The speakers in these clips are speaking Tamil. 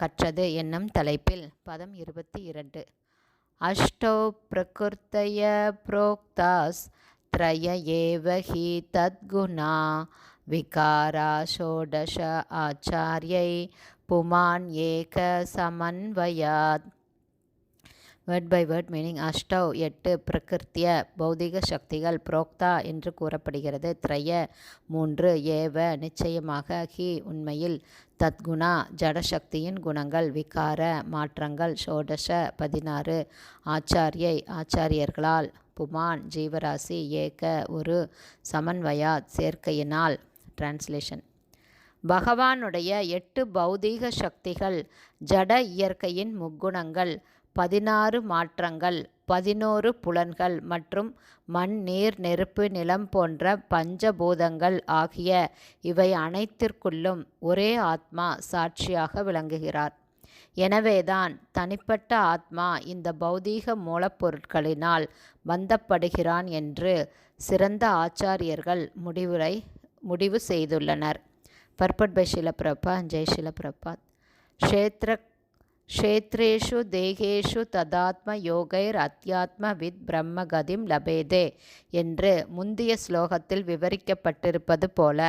கற்றது என்னும் தலைப்பில் பதம் இருபத்தி இரண்டு. அஷ்டோ பிரகிருத்தய புரோக்தாஸ் த்ரய ஏவ ஹி தத்குணா விகாரா ஷோடஷ ஆச்சாரியை புமான் ஏக சமன்வயாத். வேர்ட் பை வேர்ட் மீனிங் அஷ்டவ் எட்டு பிரகிருத்திய பௌதிக சக்திகள் புரோக்தா என்று கூறப்படுகிறது. திரைய மூன்று ஏவ நிச்சயமாக ஹி உண்மையில். தத்குணா ஜடசக்தியின் குணங்கள் விகார மாற்றங்கள் ஷோடஷ பதினாறு ஆச்சாரியை ஆச்சாரியர்களால். புமான் ஜீவராசி ஏக ஒரு சமன்வயா சேர்க்கையினால். டிரான்ஸ்லேஷன் பகவானுடைய எட்டு பௌதீக சக்திகள் ஜட இயற்கையின் முக்குணங்கள் பதினாறு மாற்றங்கள் பதினோரு புலன்கள் மற்றும் மண் நீர் நெருப்பு நிலம் போன்ற பஞ்சபூதங்கள் ஆகிய இவை அனைத்திற்குள்ளும் ஒரே ஆத்மா சாட்சியாக விளங்குகிறார். எனவேதான் தனிப்பட்ட ஆத்மா இந்த பௌதீக மூலப்பொருட்களினால் பந்தப்படுகிறான் என்று சிறந்த ஆச்சாரியர்கள் முடிவுரை முடிவு செய்துள்ளனர். பர்பட் பை ஷிலப்பிரபா ஜெய் ஷிலப்பிரபாத் க்ஷேத்திர க்ஷேத்ரேஷு தேகேஷு ததாத்ம யோகைர் அத்தியாத்ம வித் பிரம்மகதிம் லபேதே என்று முந்திய ஸ்லோகத்தில் விவரிக்கப்பட்டிருப்பது போல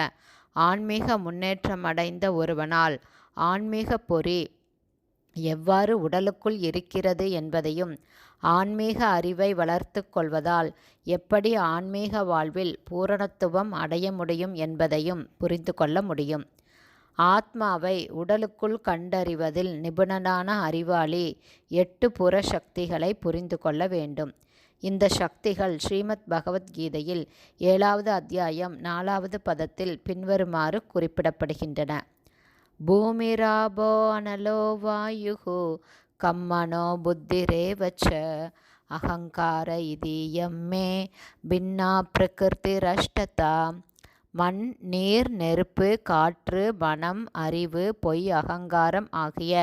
ஆன்மீக முன்னேற்றமடைந்த ஒருவனால் ஆன்மீக பொறி எவ்வாறு உடலுக்குள் இருக்கிறது என்பதையும் ஆன்மீக அறிவை வளர்த்து கொள்வதால் எப்படி ஆன்மீக வாழ்வில் பூரணத்துவம் அடைய முடியும் என்பதையும் புரிந்து கொள்ள முடியும். ஆத்மாவை உடலுக்குள் கண்டறிவதில் நிபுணனான அறிவாளி எட்டு புற சக்திகளை புரிந்து கொள்ள வேண்டும். இந்த சக்திகள் ஸ்ரீமத் பகவத்கீதையில் ஏழாவது அத்தியாயம் நாலாவது பதத்தில் பின்வருமாறு குறிப்பிடப்படுகின்றன. பூமிராபோ அனலோ வாயு கம்மனோ புத்திரேவச்ச அகங்கார இதீயம் மே பின்னா பிரகிருதிரஷ்டதா மண் நீர் நெருப்பு காற்று மனம் அறிவு பொய் அகங்காரம் ஆகிய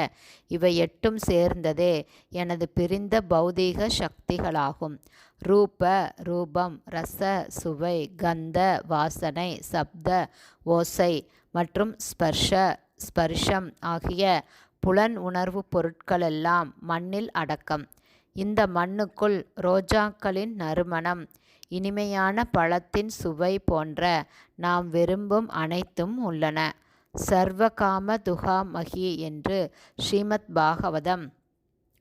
இவை எட்டும் சேர்ந்ததே எனது பிரிந்த பௌதீக சக்திகளாகும். ரூப ரூபம் ரச சுவை கந்த வாசனை சப்த ஓசை மற்றும் ஸ்பர்ஷ ஸ்பர்ஷம் ஆகிய புலன் உணர்வு பொருட்களெல்லாம் மண்ணில் அடக்கம். இந்த மண்ணுக்குள் ரோஜாக்களின் நறுமணம் இனிமையான பழத்தின் சுவை போன்ற நாம் விரும்பும் அனைத்தும் உள்ளன. சர்வகாம துகாமகி என்று ஸ்ரீமத் பாகவதம்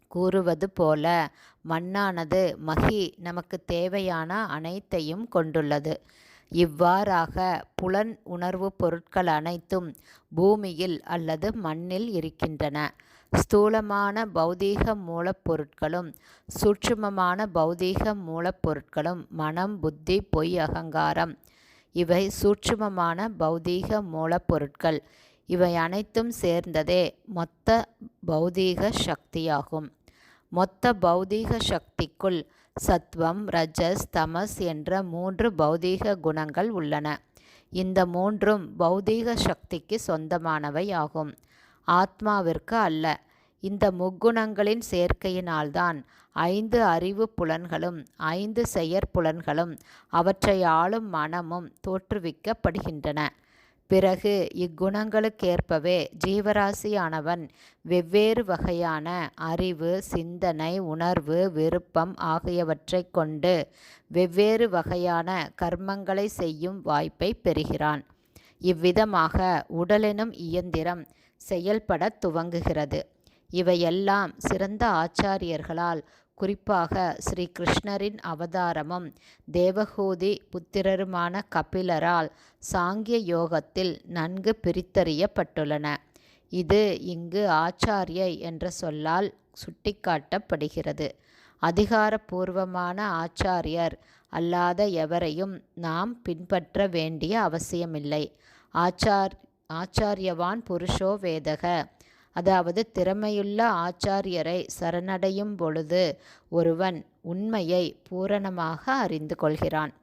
கூறுவது போல மண்ணானது மகி நமக்கு தேவையான அனைத்தையும் கொண்டுள்ளது. இவ்வாறாக புலன் உணர்வு பொருட்கள் அனைத்தும் பூமியில் அல்லது மண்ணில் இருக்கின்றன. ஸ்தூலமான பௌதீக மூலப்பொருட்களும் சூட்சுமமான பௌதீக மூலப்பொருட்களும் மனம் புத்தி பொய் அகங்காரம். இவை சூட்சுமமான பௌதீக மூலப்பொருட்கள் இவை அனைத்தும் சேர்ந்ததே மொத்த பௌதீக சக்தியாகும். மொத்த பௌதீக சக்திக்குள் சத்வம் ரஜஸ் தமஸ் என்ற மூன்று பௌதீக குணங்கள் உள்ளன. இந்த மூன்றும் பௌதீக சக்திக்கு சொந்தமானவை ஆகும். ஆத்மாவிற்கு அல்ல. இந்த முக்குணங்களின் சேர்க்கையினால்தான் ஐந்து அறிவு புலன்களும் ஐந்து செயற்புலன்களும் அவற்றை ஆளும் மனமும் தோற்றுவிக்கப்படுகின்றன. பிறகு இக்குணங்களுக்கேற்பவே ஜீவராசியானவன் வெவ்வேறு வகையான அறிவு சிந்தனை உணர்வு விருப்பம் ஆகியவற்றை கொண்டு வெவ்வேறு வகையான கர்மங்களை செய்யும் வாய்ப்பை பெறுகிறான். இவ்விதமாக உடலெனும் இயந்திரம் செயல்பட துவங்குகிறது. இவையெல்லாம் சிறந்த ஆச்சாரியர்களால் குறிப்பாக ஸ்ரீ கிருஷ்ணரின் அவதாரமும் தேவகூதி புத்திரருமான கபிலரால் சாங்கிய யோகத்தில் நன்கு பிரித்தறியப்பட்டுள்ளன. இது இங்கு ஆச்சாரிய என்ற சொல்லால் சுட்டிக்காட்டப்படுகிறது. அதிகாரபூர்வமான ஆச்சாரியர் அல்லாத எவரையும் நாம் பின்பற்ற வேண்டிய அவசியமில்லை. ஆச்சார் ஆச்சாரியவான் புருஷோ வேதக அதாவது திறமையுள்ள ஆச்சாரியரை சரணடையும் பொழுது ஒருவன் உண்மையை பூரணமாக அறிந்து கொள்கிறான்.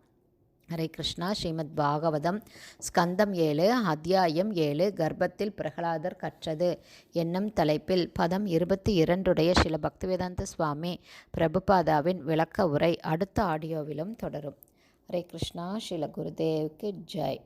ஹரே கிருஷ்ணா. ஸ்ரீமத் பாகவதம் ஸ்கந்தம் ஏழு அத்தியாயம் ஏழு கர்ப்பத்தில் பிரகலாதர் கற்றது. என்னும் தலைப்பில் பதம் இருபத்தி இரண்டுடைய சில பக்திவேதாந்த சுவாமி பிரபுபாதாவின் விளக்க உரை அடுத்த ஆடியோவிலும் தொடரும். ஹரே கிருஷ்ணா. ஸ்ரீல குருதேவுக்கு ஜெய்.